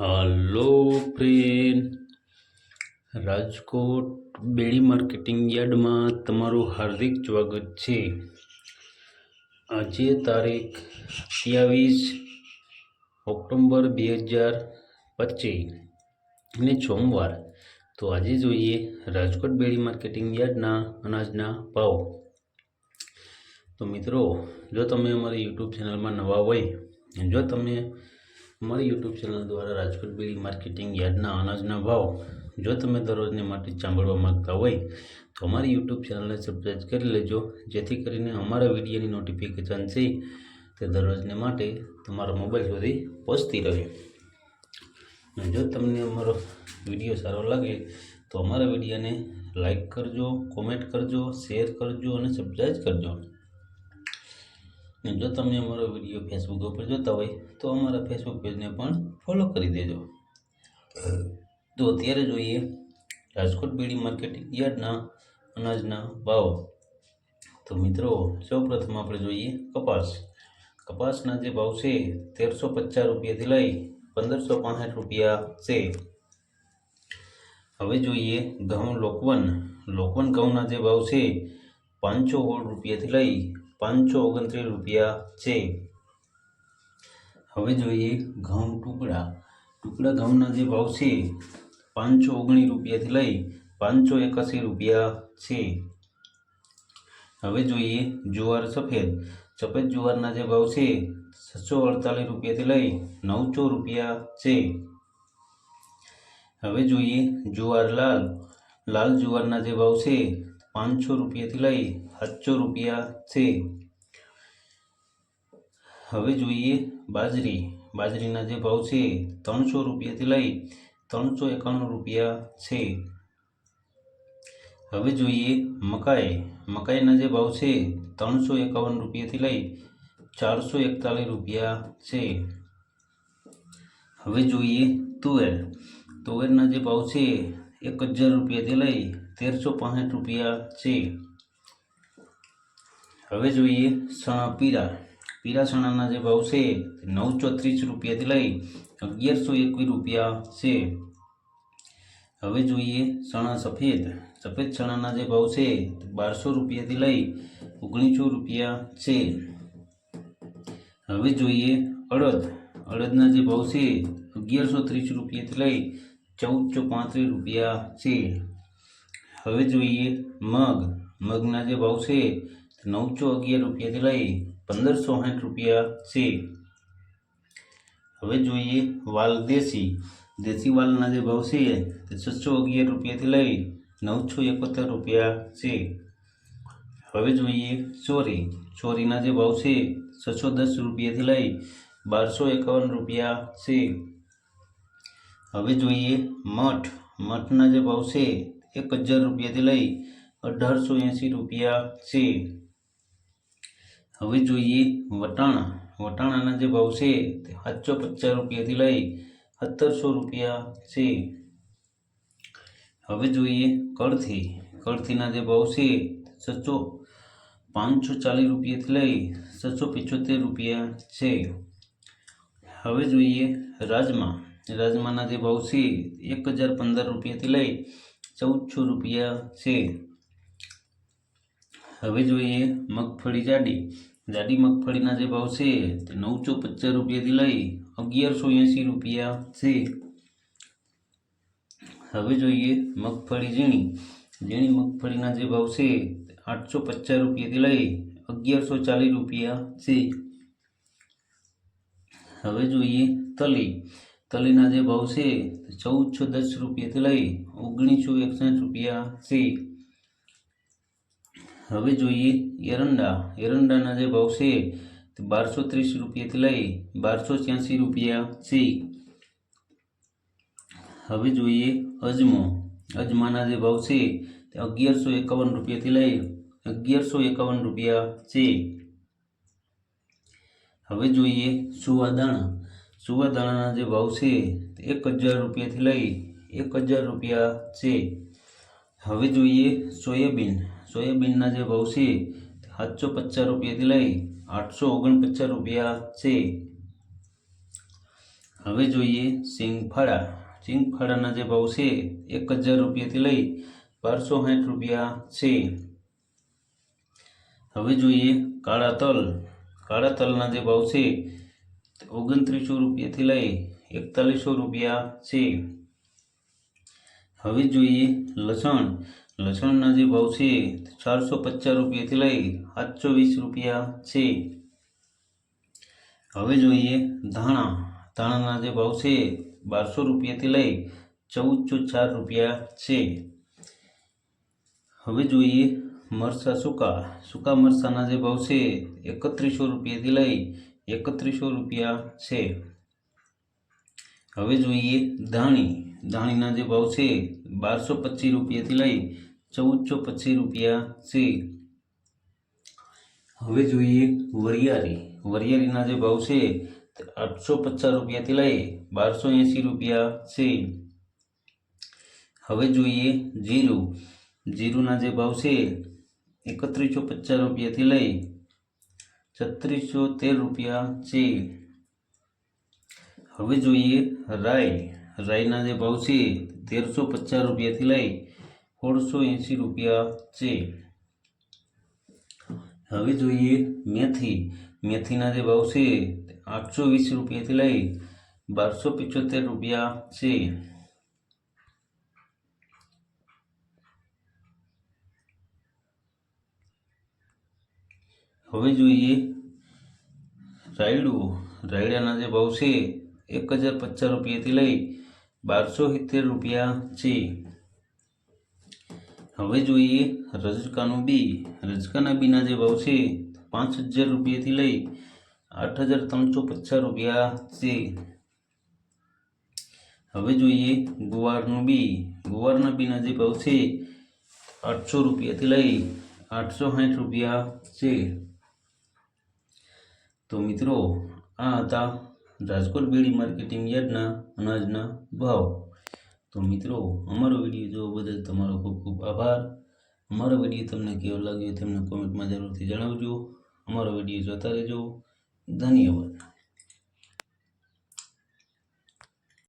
Hello friend. Rajkot Bedi marketing યાર્ડમાં તમારું હાર્દિક સ્વાગત છે. આજે તારીખ સત્યાવીસ ઓક્ટોબર બે હજાર પચીસ અને સોમવાર. તો આજે જોઈએ રાજકોટ બેડી માર્કેટિંગ યાર્ડના અનાજના ભાવ. તો મિત્રો, જો તમે અમારી યુટ્યુબ ચેનલમાં નવા હોય, જો તમે અમારી યુટ્યુબ ચેનલ દ્વારા રાજકોટ બેડી માર્કેટિંગ યાર્ડના અનાજના ભાવ જો તમે દરરોજને માટે સાંભળવા માંગતા હોય, તો અમારી યુટ્યુબ ચેનલને સબસ્ક્રાઈબ કરી લેજો, જેથી કરીને અમારા વિડીયોની નોટિફિકેશન છે તે દરરોજને માટે તમારા મોબાઈલ સુધી પહોંચતી રહે. જો તમને અમારો વીડિયો સારો લાગે, તો અમારા વિડીયોને લાઈક કરજો કોમેન્ટ કરજો શેર કરજો અને સબસ્ક્રાઈબ કરજો. અને જો તમે અમારો વીડિયો ફેસબુક ઉપર જોતા હોય, તો અમારા ફેસબુક પેજને પણ ફોલો કરી દેજો. તો અત્યારે જોઈએ, રાજકોટ બીડી માર્કેટિંગ યાર્ડના અનાજના ભાવ. તો મિત્રો, સૌપ્રથમ આપણે જોઈએ કપાસ. કપાસના જે ભાવ છે, તેરસો પચાસ રૂપિયાથી લઈ પંદરસો પાંસઠ રૂપિયા છે. હવે જોઈએ ઘઉં લોકવન. લોકવન ઘઉંના જે ભાવ છે, પાંચસો સોળ રૂપિયાથી લઈ પાંચસો ઓગણત્રીસ રૂપિયા છે હવે જોઈએ ઘઉં ટુકડા. ટુકડા ઘઉંના જે ભાવ છે પાંચસો ઓગણીસ રૂપિયાથી લઈ પાંચસો એકાસી રૂપિયા છે હવે જોઈએ જુવાર સફેદ. સફેદ જુવારના જે ભાવ છે, છસો અડતાલીસ રૂપિયાથી લઈ નવસો રૂપિયા છે હવે જોઈએ જુવાર લાલ. લાલ જુવારના જે ભાવ છે પાંચસો રૂપિયાથી લઈ સાતસો રૂપિયા છે. હવે જોઈએ બાજરી. બાજરીના જે ભાવ છે ત્રણસો રૂપિયાથી લઈ ત્રણસો એકાણું રૂપિયા છે. હવે જોઈએ મકાઈ. મકાઈના જે ભાવ છે ત્રણસો એકાવન રૂપિયાથી લઈ ચારસો એકતાલીસ રૂપિયા છે. હવે જોઈએ તુવેર. તુવેરના જે ભાવ છે એક હજાર રૂપિયાથી લઈ તેરસો પાંસઠ રૂપિયા છે. હવે જોઈએ સણા પીરા પીરા ચણાના જે ભાવ છે નવસો ત્રીસ રૂપિયાથી લઈ અગિયારસો એકવીસ રૂપિયા છે. હવે જોઈએ ચણા સફેદ. સફેદ ચણાના જે ભાવ છે બારસો રૂપિયાથી લઈ ઓગણીસો રૂપિયા છે. હવે જોઈએ અડદ. અડદના જે ભાવ છે અગિયારસો ત્રીસ રૂપિયાથી લઈ ચૌદસો પાંત્રીસ રૂપિયા છે. હવે જોઈએ મગ. મગના જે ભાવ છે નવસો અગિયાર રૂપિયાથી લઈ પંદરસો સાઠ રૂપિયા છે. હવે જોઈએ વાલ દેશી. દેશી વાલના જે ભાવ છે તે છસો અગિયાર રૂપિયાથી લઈ નવસો એકોતેર રૂપિયા છે. હવે જોઈએ ચોરી. ચોરીના જે ભાવ છે છસો દસ રૂપિયાથી લઈ બારસો એકાવન રૂપિયા છે. હવે જોઈએ મઠ. મઠના જે ભાવ છે એક હજાર રૂપિયાથી લઈ અઢારસો એંસી રૂપિયા છે. હવે જોઈએ વટાણા. વટાણાના જે ભાવ છે તે સાતસો પચાસ રૂપિયાથી લઈ સત્તરસો રૂપિયા છે. હવે જોઈએ કળથી. કળથીના જે ભાવ છે છસો પાંચસો ચાલીસ રૂપિયાથી લઈ છસો પિચોતેર રૂપિયા છે. હવે જોઈએ રાજમા. રાજમાના જે ભાવ છે એક હજાર પંદર રૂપિયાથી લઈ ચૌદસો રૂપિયા છે. હવે જોઈએ મગફળી જાડી. જાડી મગફળીના જે ભાવ છે તે નવસો પચાસ રૂપિયાથી લઈ અગિયારસો એંસી રૂપિયા છે. હવે જોઈએ મગફળી ઝીણી. ઝીણી મગફળીના જે ભાવ છે આઠસો પચાસ રૂપિયાથી લઈ અગિયારસો ચાલીસ રૂપિયા છે. હવે જોઈએ તલી. તલીના જે ભાવ છે ચૌદસો દસ રૂપિયાથી લઈ ઓગણીસો એકસઠ રૂપિયા છે. હવે જોઈએ એરંડા. એરંડાના જે ભાવ છે તે બારસો ત્રીસ રૂપિયાથી લઈ બારસો છ્યાસી રૂપિયા છે. હવે જોઈએ અજમો. અજમાના જે ભાવ છે તે અગિયારસો એકાવન રૂપિયાથી લઈ અગિયારસો એકાવન રૂપિયા છે. હવે જોઈએ સુવાદાણા. સુવાદાણાના જે ભાવ છે તે એક હજાર રૂપિયાથી લઈ એક હજાર રૂપિયા છે. હવે જોઈએ સોયાબીન. સોયાબીનના જે ભાવ છે સાતસો પચાસ રૂપિયાથી લઈ આઠસો ઓગણપચાસ રૂપિયા છે. હવે જોઈએ સિંગફાળા. સિંગફાળાના જે ભાવ છે એક હજાર રૂપિયાથી લઈ બારસો સાઠ રૂપિયા છે. હવે જોઈએ કાળા તલ. કાળા તલના જે ભાવ છે ઓગણત્રીસો રૂપિયાથી લઈ એકતાલીસો રૂપિયા છે. હવે જોઈએ લસણ. લસણના જે ભાવ છે ચારસો પચાસ રૂપિયાથી લઈ સાતસો વીસ રૂપિયા છે. હવે જોઈએ ધાણા. ધાણાના જે ભાવ છે બારસો રૂપિયાથી લઈ ચૌદસો ચાર રૂપિયા છે. હવે જોઈએ મરચાં. સૂકા. સૂકા મરચાંના જે ભાવ છે એકત્રીસો રૂપિયાથી લઈ એકત્રીસો રૂપિયા છે. હવે જોઈએ ધાણી. ધાણીના જે ભાવ છે, બારસો પચીસ રૂપિયાથી લઈ ચૌદસો પચીસ રૂપિયા છે. હવે જોઈએ વરિયાળી. વરિયાળીના જે ભાવ છે, આઠસો પચાસ રૂપિયાથી લઈ બારસો એંસી રૂપિયા છે. હવે જોઈએ જીરું. જીરુંના જે ભાવ છે, એકત્રીસો પચાસ રૂપિયાથી લઈ છત્રીસો તેર રૂપિયા છે. હવે જોઈએ રાઈ રાઈના જે ભાવ છે, તેરસો પચાસ રૂપિયાથી લઈ સોળસો એંસી રૂપિયા છે. હવે જોઈએ મેથી. મેથીના જે ભાવ છે, આઠસો વીસ રૂપિયાથી લઈ બારસો પિચોતેર રૂપિયા છે. હવે જોઈએ રાયડું. રાયડાના જે ભાવ છે, એક હજાર પચાસ રૂપિયાથી લઈ બારસો સિત્તેર રૂપિયા છે. હવે જોઈએ રજકાનું બી. રજકાના બીના જે ભાવ છે, પાંચ હજાર રૂપિયાથી લઈ આઠ હજાર ત્રણસો પચાસ રૂપિયા છે. હવે જોઈએ ગુવારનું બી. ગુવારના બીના જે ભાવ છે, આઠસો રૂપિયાથી લઈ આઠસો સાઠ રૂપિયા છે. તો મિત્રો, આ હતા રાજકોટ બેડી માર્કેટિંગ યાર્ડના અનાજના ભાવ. તો મિત્રો, અમારો વીડિયો જોવા બદલ તમારો ખૂબ ખૂબ આભાર. અમારો વીડિયો તમને કેવો લાગ્યો તેમને કોમેન્ટમાં જરૂરથી જણાવજો. અમારો વીડિયો જોતા રહેજો. ધન્યવાદ.